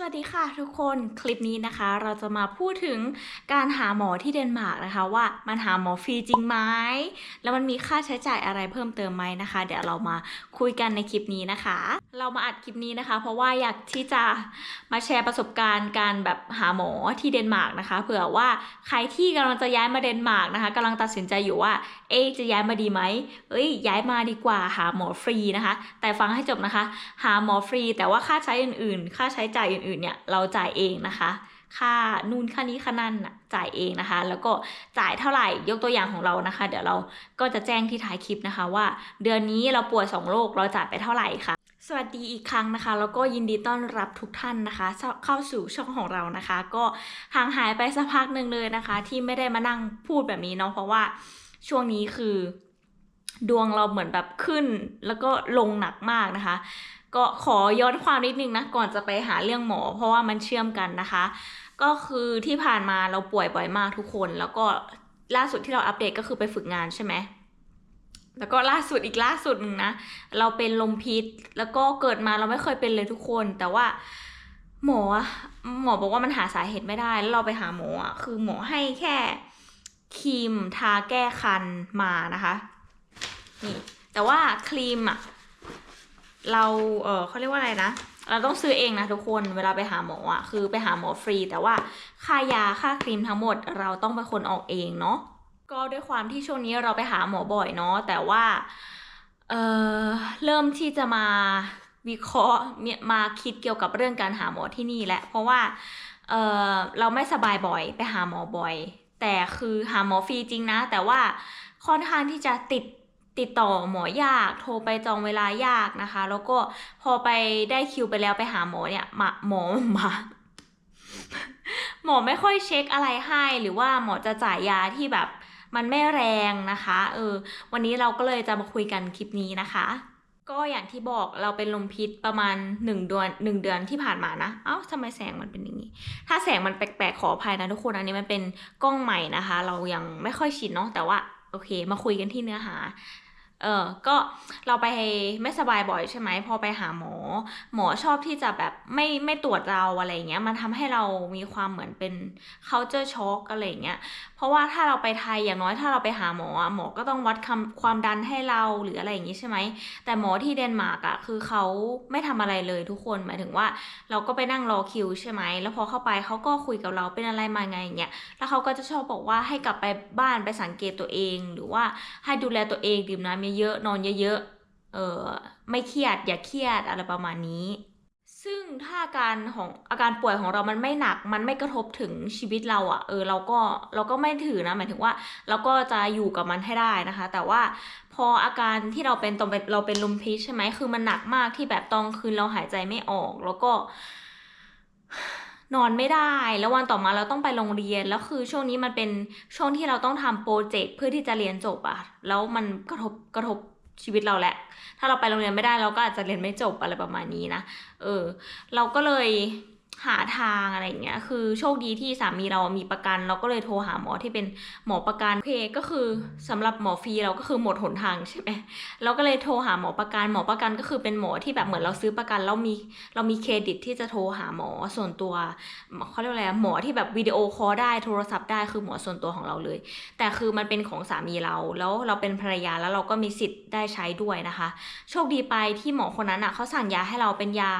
สวัสดีค่ะทุกคนคลิปนี้นะคะ เราจะมาพูดถึงการหาหมอที่เดนมาร์กนะคะ ว่ามันหาหมอฟรีจริงไหมแล้วมันมีค่าใช้จ่ายอะไรเพิ่มเติมไหมนะคะ เดี๋ยวเรามาคุยกันในคลิปนี้นะคะ เรามาอัดคลิปนี้นะคะ เพราะว่าอยากที่จะมาแชร์ประสบการณ์การแบบหาหมอที่เดนมาร์กนะคะเผื่อว่าใครที่กำลังจะย้ายมาเดนมาร์กนะคะกำลังตัดสินใจอยู่ว่าเอ๊จะย้ายมาดีไหมเอ้ยย้ายมาดีกว่าหาหมอฟรีนะคะ แต่ฟังให้จบนะคะ หาหมอฟรี แต่ว่าค่าใช้อื่น ๆ ค่าใช้จ่ายอื่นๆเนี่ยเราจ่ายเองนะคะค่านู่นค่านี้ค่านั่นน่ะจ่ายเองนะคะ แล้วก็จ่ายเท่าไหร่ยกตัวอย่างของเรานะคะ เดี๋ยวเราก็จะแจ้งที่ท้ายคลิปนะคะ ว่า เดือนนี้เราป่วยสองโรคเราจ่ายไปเท่าไหร่ค่ะ สวัสดีอีกครั้งนะคะ แล้วก็ยินดีต้อนรับทุกท่านนะคะ เข้าสู่ช่องของเรานะคะ ก็ห่างหายไปสักพักหนึ่งเลยนะคะ ที่ไม่ได้มานั่งพูดแบบนี้เนาะเพราะว่าช่วงนี้คือ ดวงเราเหมือนแบบขึ้น แล้วก็ลงหนักมากนะคะ ก็ขอย้อนความนิดนึงนะก่อนจะไปหาเรื่องหมอ เพราะว่ามันเชื่อมกันนะคะ ก็คือที่ผ่านมาเราป่วยบ่อยมากทุกคน แล้วก็ล่าสุดที่เราอัปเดตก็คือไปฝึกงานใช่ไหมแล้วก็ล่าสุดอีกล่าสุดหนึ่งนะ เราเป็นลมพิษ แล้วก็เกิดมาเราไม่เคยเป็นเลยทุกคน แต่ว่าหมอหมอบอกว่ามันหาสาเหตุไม่ได้ แล้วเราไปหาหมออะคือหมอให้แค่ครีมทาแก้คันมานะคะ นี่ แต่ว่าครีมอะ เราเออเขาเรียกว่าอะไรนะ เราต้องซื้อเองนะทุกคน เวลาไปหาหมออะ คือไปหาหมอฟรี แต่ว่าค่ายาค่าครีมทั้งหมด เราต้องเป็นคนออกเองเนาะ ก็ด้วยความที่ช่วงนี้เราไปหาหมอบ่อยเนาะ แต่ว่า เออเริ่มที่จะมาวิเคราะห์มาคิดเกี่ยวกับเรื่องการหาหมอที่นี่แหละ เพราะว่า เออเราไม่สบายบ่อย ไปหาหมอบ่อย แต่คือหาหมอฟรีจริงนะ แต่ว่าค่อนข้างที่จะติด ติดต่อหมอยาก โทรไปจองเวลายากนะคะ แล้วก็พอไปได้คิวไปแล้วไปหาหมอเนี่ยมาหมอมาหมอไม่ค่อยเช็คอะไรให้ หรือว่าหมอจะจ่ายยาที่แบบมันไม่แรงนะคะ เออ วันนี้เราก็เลยจะมาคุยกันคลิปนี้นะคะ ก็อย่างที่บอกเราเป็นลมพิษประมาณหนึ่งเดือนหนึ่งเดือนที่ผ่านมานะ เอ้าทำไมแสงมันเป็นอย่างนี้ ถ้าแสงมันแปลกๆขออภัยนะทุกคน อันนี้มันเป็นกล้องใหม่นะคะ เรายังไม่ค่อยชินเนาะ แต่ว่าโอเค มาคุยกันที่เนื้อหา เออก็เราไปไม่สบายบ่อยใช่ไหมพอไปหาหมอ หมอชอบที่จะแบบไม่ไม่ตรวจเราอะไรเงี้ยมันทำให้เรามีความเหมือนเป็น culture shock อะไรเงี้ยเพราะว่าถ้าเราไปไทยอย่างน้อยถ้าเราไปหาหมอหมอก็ต้องวัดคำความดันให้เราหรืออะไรอย่างงี้ใช่ไหมแต่หมอที่เดนมาร์กอะคือเขาไม่ทำอะไรเลยทุกคนหมายถึงว่า เราก็ไปนั่งรอคิวใช่ไหมแล้วพอเข้าไปเขาก็คุยกับเราเป็นอะไรมาไงอย่างเงี้ยแล้วเขาก็จะชอบบอกว่าให้กลับไปบ้านไปสังเกตตัวเอง หรือว่าให้ดูแลตัวเองดื่มน้ำเยอะๆนอนเยอะๆเออไม่เครียดอย่าเครียดอะไรประมาณนี้ ซึ่งถ้าอาการของอาการป่วยของเรามันไม่หนัก มันไม่กระทบถึงชีวิตเราอะ่ะเออเราก็เราก็ไม่ถือนะหมายถึงว่า เราก็จะอยู่กับมันให้ได้นะคะ แต่ว่าพออาการที่เราเป็นตอนเเราเป็นลมพิษใช่ไหมคือมันหนักมากที่แบบตอนคืนเราหายใจไม่ออกแล้วก็ นอนไม่ได้ แล้ววันต่อมาเราต้องไปโรงเรียน แล้วคือช่วงนี้มันเป็นช่วงที่เราต้องทำโปรเจกต์เพื่อที่จะเรียนจบอะแล้วมันกระทบกระทบชีวิตเราแหละ ถ้าเราไปโรงเรียนไม่ได้เราก็อาจจะเรียนไม่จบอะไรประมาณนี้นะ เออ เราก็เลย หาทางอะไรอย่างเงี้ย คือโชคดีที่สามีเรามีประกัน เราก็เลยโทรหาหมอที่เป็นหมอประกันโอเคก็คือสำหรับหมอฟรีเราก็คือหมดหนทางใช่ไหมเราก็เลยโทรหาหมอประกัน หมอประกันก็คือเป็นหมอที่แบบเหมือนเราซื้อประกันแล้วมีเรามีเครดิตที่จะโทรหาหมอส่วนตัวเขาเรียกอะไรหมอที่แบบวิดีโอคอลได้โทรศัพท์ได้คือหมอส่วนตัวของเราเลย แต่คือมันเป็นของสามีเราแล้วเราเป็นภรรยาแล้วเราก็มีสิทธิ์ได้ใช้ด้วยนะคะ โชคดีไปที่หมอคนนั้นอะเขาสั่งยาให้เราเป็นยา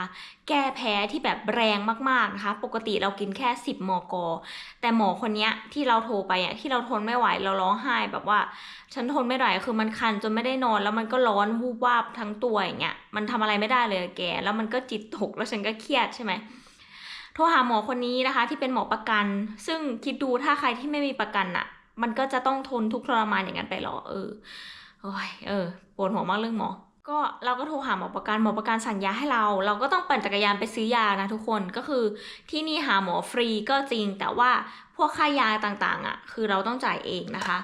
แก้แพ้ที่แบบแรงมากๆนะคะ ปกติเรากินแค่ 10มกแต่หมอคนนี้ที่เราโทรไปอะที่เราทนไม่ไหวเราร้องไห้แบบว่า ฉันทนไม่ไหวคือมันคันจนไม่ได้นอนแล้วมันก็ร้อนวูบวาบทั้งตัวอย่างเงี้ยมันทำอะไรไม่ได้เลยแก แล้วมันก็จิตตกแล้วฉันก็เครียดใช่ไหมโทรหาหมอคนนี้นะคะ ที่เป็นหมอประกัน ซึ่งคิดดูถ้าใครที่ไม่มีประกันอะมันก็จะต้องทนทุกข์ทรมานอย่างนั้นไปหรอเออโอ้ยเออปวดหัวมากเรื่องหมอ ก็เราก็โทรหาหมอประกันหมอประกันสั่งยาให้เรา เราก็ต้องปั่นจักรยานไปซื้อยานะทุกคนก็คือที่นี่หาหมอฟรีก็จริง แต่ว่าพวกค่ายาต่างๆอะ่ะ คือเราต้องจ่ายเองนะคะ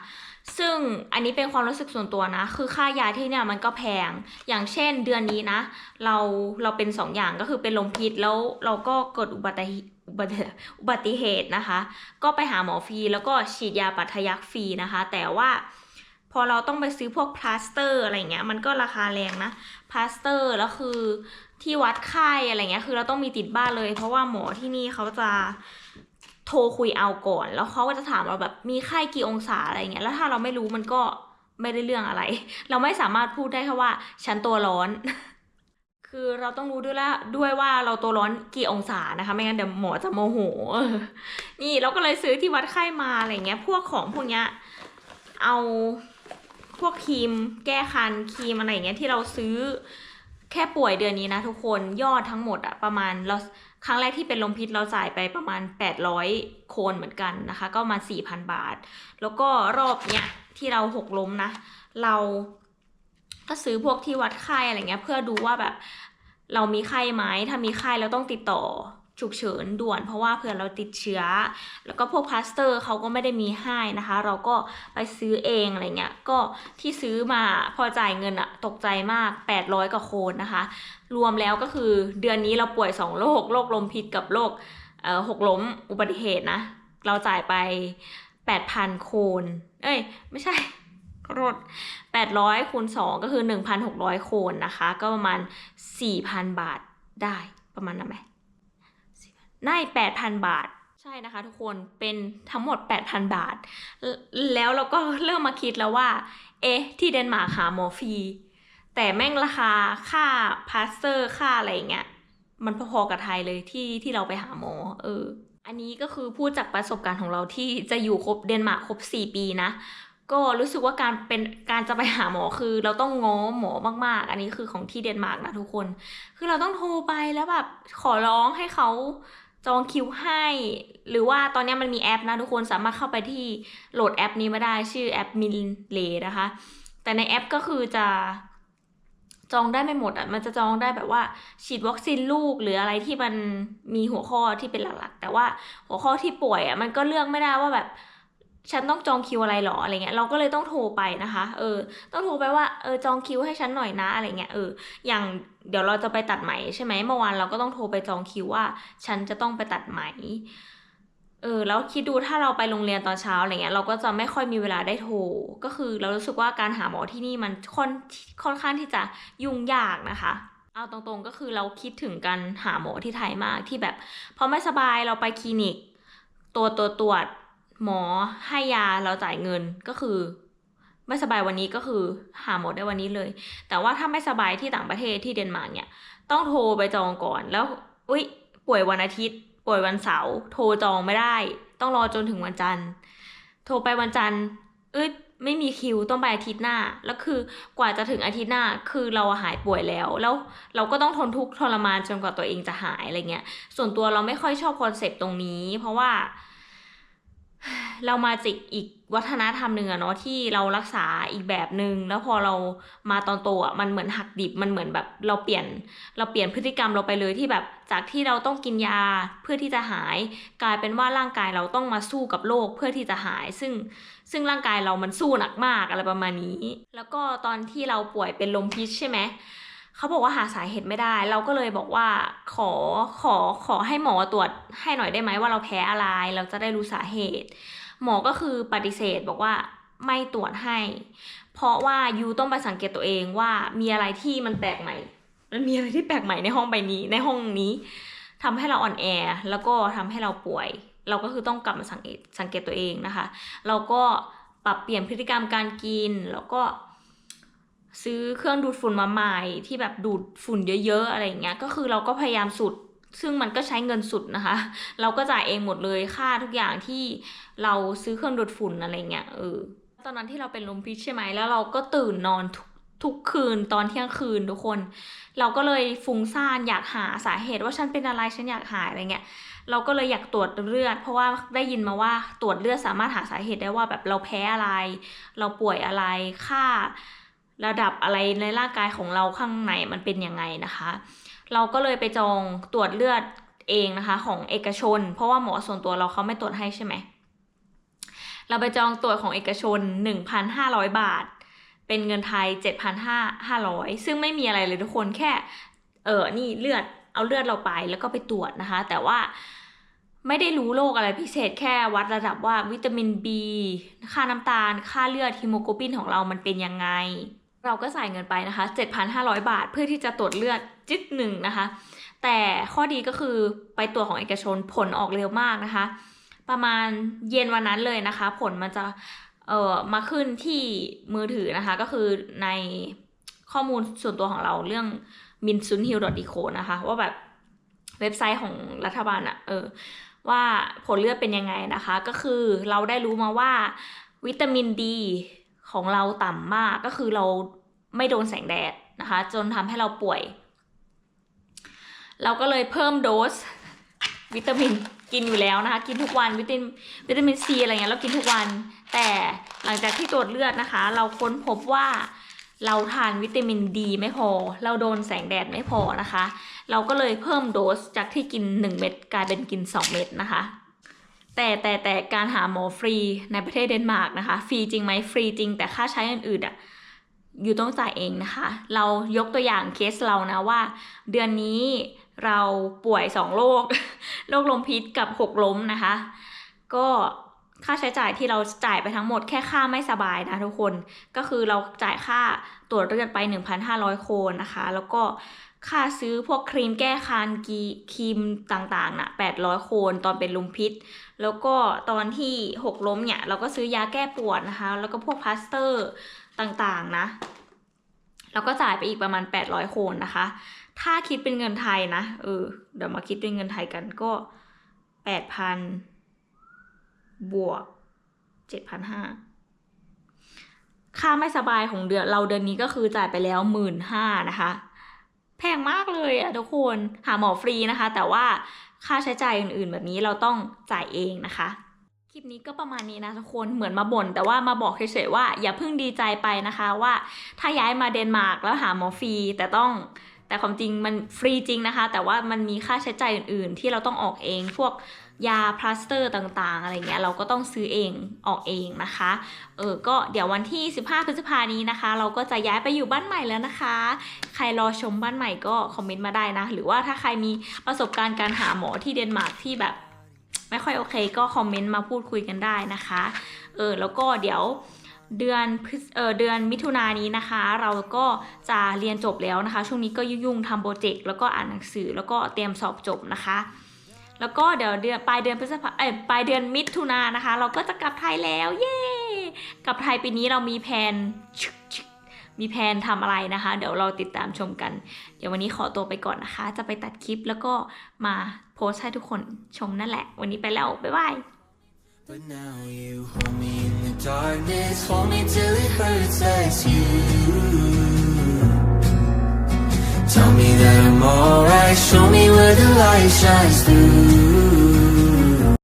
ซึ่งอันนี้เป็นความรู้สึกส่วนตัวนะ คือค่ายาที่เนี่ยมันก็แพงอย่างเช่นเดือนนี้นะ เราเราเป็นสองอย่างก็คือเป็นลมพิษแล้วเราก็เกิดอุบัติอุบัติอุบัติเหตุนะคะ ก็ไปหาหมอฟรีแล้วก็ฉีดยาปัทยักฟรีนะคะ แต่ว่า พอเราต้องไปซื้อพวกพลาสเตอร์อะไรเงี้ยมันก็ราคาแรงนะพลาสเตอร์แล้วคือที่วัดไข้อะไรเงี้ยคือเราต้องมีติดบ้านเลย เพราะว่าหมอที่นี่เขาจะโทรคุยเอาก่อน แล้วเขาก็จะถามเราแบบมีไข้กี่องศาอะไรเงี้ยแล้วถ้าเราไม่รู้มันก็ไม่ได้เรื่องอะไร เราไม่สามารถพูดได้แค่ว่าฉันตัวร้อน คือเราต้องรู้ด้วยละด้วยว่าเราตัวร้อนกี่องศานะคะ ไม่งั้นเดี๋ยวหมอจะโมโหนี่เราก็เลยซื้อที่วัดไข้มาอะไรเงี้ย พวกของพวกเนี้ยเอา วกครีมแก้คันครีมอะไรอย่างเงี้ยที่เราซื้อแค่ป่วยเดือนนี้นะทุกคนยอดทั้งหมดอะประมาณเราครั้งแรกที่เป็นลมพิษเราจ่ายไปประมาณ 800 โคนเหมือนกันนะคะ ก็มา 4,000 บาท แล้วก็รอบเนี้ยที่เราหกล้มนะ เราก็ซื้อพวกที่วัดไข้อะไรเงี้ย เพื่อดูว่าแบบเรามีไข้ไหมถ้ามีไข้เราต้องติดต่อ ฉุกเฉินด่วนเพราะว่าเผื่อเราติดเชื้อ แล้วก็พวกพลาสเตอร์เขาก็ไม่ได้มีให้นะคะ เราก็ไปซื้อเองอะไรเงี้ยก็ที่ซื้อมาพอจ่ายเงินอะตกใจมาก 800กว่าโคนนะคะ รวมแล้วก็คือเดือนนี้เราป่วยสองโรคโรคลมพิษกับโรคหกล้มอุบัติเหตุนะ เราจ่ายไป 8,000 โคน เอ้ย ไม่ใช่ขอโทษ800คูณ2ก็คือ 1,600 โคนนะคะ ก็ประมาณ 4,000 บาทได้ประมาณนั้นไหม ได้ 8,000 บาท ใช่นะคะทุกคนเป็นทั้งหมด 8,000 บาท แล้วเราก็เริ่มมาคิดแล้วว่า เอ๊ะ ที่เดนมาร์กหาหมอฟรีแต่แม่งราคาค่าพาสเตอร์ค่าอะไรเงี้ยมันพอๆกับไทยเลยที่ที่เราไปหาหมอ เออ อันนี้ก็คือพูดจากประสบการณ์ของเราที่จะอยู่ครบเดนมาร์กครบ 4 ปีนะ ก็รู้สึกว่าการเป็นการจะไปหาหมอคือ เราต้องง้อหมอมากๆ อันนี้คือของที่เดนมาร์กนะทุกคน คือเราต้องโทรไปแล้วแบบขอร้องให้เขา จองคิวให้ หรือว่าตอนนี้มันมีแอปนะทุกคนสามารถเข้าไปที่โหลดแอปนี้มาได้ชื่อแอปมินเลนะคะ แต่ในแอปก็คือจะจองได้ไม่หมดอะ มันจะจองได้แบบว่า ฉีดวัคซีนลูกหรืออะไรที่มันมีหัวข้อที่เป็นหลักๆ แต่ว่าหัวข้อที่ป่วยอะมันก็เลือกไม่ได้ว่าแบบ ฉันต้องจองคิวอะไรหรออะไรเงี้ยเราก็เลยต้องโทรไปนะคะ เออ ต้องโทรไปว่าเออจองคิวให้ฉันหน่อยนะอะไรเงี้ยเอออย่างเดี๋ยวเราจะไปตัดไหมใช่ไหมเมื่อวานเราก็ต้องโทรไปจองคิวว่า ฉันจะต้องไปตัดไหมเออแล้วคิดดูถ้าเราไปโรงเรียนตอนเช้าอะไรเงี้ยเราก็จะไม่ค่อยมีเวลาได้โทร ก็คือเรารู้สึกว่าการหาหมอที่นี่มันค่อนค่อนข้างที่จะยุ่งยากนะคะเอาตรงๆก็คือเราคิดถึงการหาหมอที่ไทยมากที่แบบพอไม่สบายเราไปคลินิก ตัวตัวตรวจ หมอให้ยาเราจ่ายเงินก็คือ ไม่สบายวันนี้ก็คือหาหมอได้วันนี้เลย แต่ว่าถ้าไม่สบายที่ต่างประเทศที่เดนมาร์กเนี่ย ต้องโทรไปจองก่อนแล้วอุ๊ยป่วยวันอาทิตย์ ป่วยวันเสาร์โทรจองไม่ได้ ต้องรอจนถึงวันจันทร์ โทรไปวันจันทร์ เอ้ยไม่มีคิวต้องไปอาทิตย์หน้า แล้วคือกว่าจะถึงอาทิตย์หน้าคือเราหายป่วยแล้ว แล้วเราก็ต้องทนทุกข์ทรมานจนกว่าตัวเองจะหายอะไรเงี้ย ส่วนตัวเราไม่ค่อยชอบคอนเซปต์ตรงนี้ เพราะว่า เรามาจากอีกวัฒนธรรมหนึ่งอะเนาะที่เรารักษาอีกแบบหนึ่งแล้วพอเรามาตอนโตอะมันเหมือนหักดิบมันเหมือนแบบเราเปลี่ยน เราเปลี่ยนพฤติกรรมเราไปเลยที่แบบจากที่เราต้องกินยาเพื่อที่จะหาย กลายเป็นว่าร่างกายเราต้องมาสู้กับโรคเพื่อที่จะหาย ซึ่งซึ่งร่างกายเรามันสู้หนักมากอะไรประมาณนี้ แล้วก็ตอนที่เราป่วยเป็นลมพิษใช่ไหม เขาบอกว่าหาสาเหตุไม่ได้ เราก็เลยบอกว่าขอขอขอให้หมอตรวจให้หน่อยได้ไหมว่าเราแพ้อะไร เราจะได้รู้สาเหตุ หมอก็คือปฏิเสธบอกว่าไม่ตรวจให้ เพราะว่ายูต้องไปสังเกตตัวเองว่ามีอะไรที่มันแปลกใหม่ มันมีอะไรที่แปลกใหม่ในห้องใบนี้ ในห้องนี้ทำให้เราอ่อนแอ แล้วก็ทำให้เราป่วย เราก็คือต้องกลับมาสังเกตสังเกตตัวเองนะคะ เราก็ปรับเปลี่ยนพฤติกรรมการกิน แล้วก็ ซื้อเครื่องดูดฝุ่นมาใหม่ที่แบบดูดฝุ่นเยอะๆอะไรอย่างเงี้ยก็คือเราก็พยายามสุด ซึ่งมันก็ใช้เงินสุดนะคะ เราก็จ่ายเองหมดเลยค่าทุกอย่างที่เราซื้อเครื่องดูดฝุ่นอะไรเงี้ยเออตอนนั้นที่เราเป็นลมพิษใช่ไหมแล้วเราก็ตื่นนอนทุกทุกคืนตอนเที่ยงคืนทุกคน เราก็เลยฟุ้งซ่านอยากหาสาเหตุว่าฉันเป็นอะไรฉันอยากหายอะไรเงี้ยเราก็เลยอยากตรวจเลือด เพราะว่าได้ยินมาว่าตรวจเลือดสามารถหาสาเหตุได้ว่าแบบเราแพ้อะไร เราป่วยอะไรค่า ระดับอะไรในร่างกายของเราข้างในมันเป็นยังไงนะคะ เราก็เลยไปจองตรวจเลือดเองนะคะของเอกชน เพราะว่าหมอส่วนตัวเราเขาไม่ตรวจให้ใช่ไหมเราไปจองตรวจของเอกชน 1,500 บาท เป็นเงินไทย 7,500 ซึ่งไม่มีอะไรเลยทุกคนแค่ เออนี่เลือดเอาเลือดเราไปแล้วก็ไปตรวจนะคะ แต่ว่าไม่ได้รู้โรคอะไรพิเศษแค่วัดระดับว่าวิตามิน B ค่าน้ำตาล ค่าเลือดฮีโมโกลบินของเรามันเป็นยังไง เราก็ใส่เงินไปนะคะ 7,500 บาท เพื่อที่จะตรวจเลือดจิ๊ดหนึ่งนะคะ แต่ข้อดีก็คือไปตรวจของเอกชนผลออกเร็วมากนะคะ ประมาณเย็นวันนั้นเลยนะคะ ผลมันจะเอ่อมาขึ้นที่มือถือนะคะ ก็คือในข้อมูลส่วนตัวของเราเรื่อง m i n s u n h i l d e c o นะคะ ว่าแบบเว็บไซต์ของรัฐบาลอะเออว่าผลเลือดเป็นยังไงนะคะ ก็คือเราได้รู้มาว่าวิตามินดี ของเราต่ำมากก็คือเราไม่โดนแสงแดดนะคะ จนทำให้เราป่วย เราก็เลยเพิ่มโดสวิตามินกินอยู่แล้วนะคะ กินทุกวันวิตามินวิตามินซีอะไรเงี้ยเรากินทุกวัน แต่หลังจากที่ตรวจเลือดนะคะ เราค้นพบว่าเราทานวิตามินดีไม่พอ เราโดนแสงแดดไม่พอนะคะ เราก็เลยเพิ่มโดสจากที่กิน 1 เม็ดกลายเป็นกิน 2 เม็ดนะคะ แต่แต่แต่การหาหมอฟรีในประเทศเดนมาร์กนะคะ ฟรีจริงไหมฟรีจริง แต่ค่าใช้อื่นๆอะอยู่ต้องจ่ายเองนะคะ เรายกตัวอย่างเคสเรานะว่า เดือนนี้เราป่วย 2 โรคโรคลมพิษกับหกล้มนะคะ ก็ค่าใช้จ่ายที่เราจ่ายไปทั้งหมดแค่ค่าไม่สบายนะทุกคน ก็คือเราจ่ายค่าตรวจเลือดไป 1,500 โคนนะคะ แล้วก็ ค่าซื้อพวกครีมแก้คันกีครีมต่างๆนะ800 โคนตอนเป็นลมพิษ แล้วก็ตอนที่หกล้มเนี่ย เราก็ซื้อยาแก้ปวดนะคะ แล้วก็พวกพลาสเตอร์ต่างๆนะ แล้วก็จ่ายไปอีกประมาณ 800 โคนนะคะ ถ้าคิดเป็นเงินไทยนะ เออ เดี๋ยวมาคิดเป็นเงินไทยกันก็ 8,000 บวก 7,500ค่าไม่สบายของเดือนเราเดือนนี้ก็คือจ่ายไปแล้ว15,000นะคะ แพงมากเลยอะทุกคนหาหมอฟรีนะคะ แต่ว่าค่าใช้จ่ายอื่นๆ แบบนี้เราต้องจ่ายเองนะคะคลิปนี้ก็ประมาณนี้นะทุกคนเหมือนมาบ่นแต่ว่ามาบอกเฉยๆว่าอย่าเพิ่งดีใจไปนะคะว่าถ้าย้ายมาเดนมาร์กแล้วหาหมอฟรีแต่ต้องแต่ความจริงมันฟรีจริงนะคะ แต่ว่ามันมีค่าใช้จ่ายอื่นๆ ที่เราต้องออกเองพวก ยาพลาสเตอร์ต่างๆ อะไรเงี้ยเราก็ต้องซื้อเองออกเองนะคะเออก็เดี๋ยววันที่ 15 พฤษภานี้นะคะ เราก็จะย้ายไปอยู่บ้านใหม่แล้วนะคะ ใครรอชมบ้านใหม่ก็คอมเมนต์มาได้นะ หรือว่าถ้าใครมีประสบการณ์การหาหมอที่เดนมาร์กที่แบบ ไม่ค่อยโอเค ก็คอมเมนต์มาพูดคุยกันได้นะคะเออแล้วก็เดี๋ยวเดือนเออเดือนมิถุนายนนี้นะคะ เราก็จะเรียนจบแล้วนะคะ ช่วงนี้ก็ยุ่งๆทำโปรเจกต์แล้วก็อ่านหนังสือแล้วก็เตรียมสอบจบนะคะ แล้วก็เดี๋ยวเดือนปลายเดือนพฤษภาเอ้ยปลายเดือนมิถุนายนนะคะ เราก็จะกลับไทยแล้ว เย้กลับไทยปีนี้เรามีแผนมีแผนทำอะไรนะคะ เดี๋ยวเราติดตามชมกัน เดี๋ยววันนี้ขอตัวไปก่อนนะคะ จะไปตัดคลิปแล้วก็มาโพสให้ทุกคนชมนั่นแหละ วันนี้ไปแล้ว บ๊ายบาย But now you hold me in the darkness, hold me till it hurts as you Tell me that I'm alright, show me where the light shines through.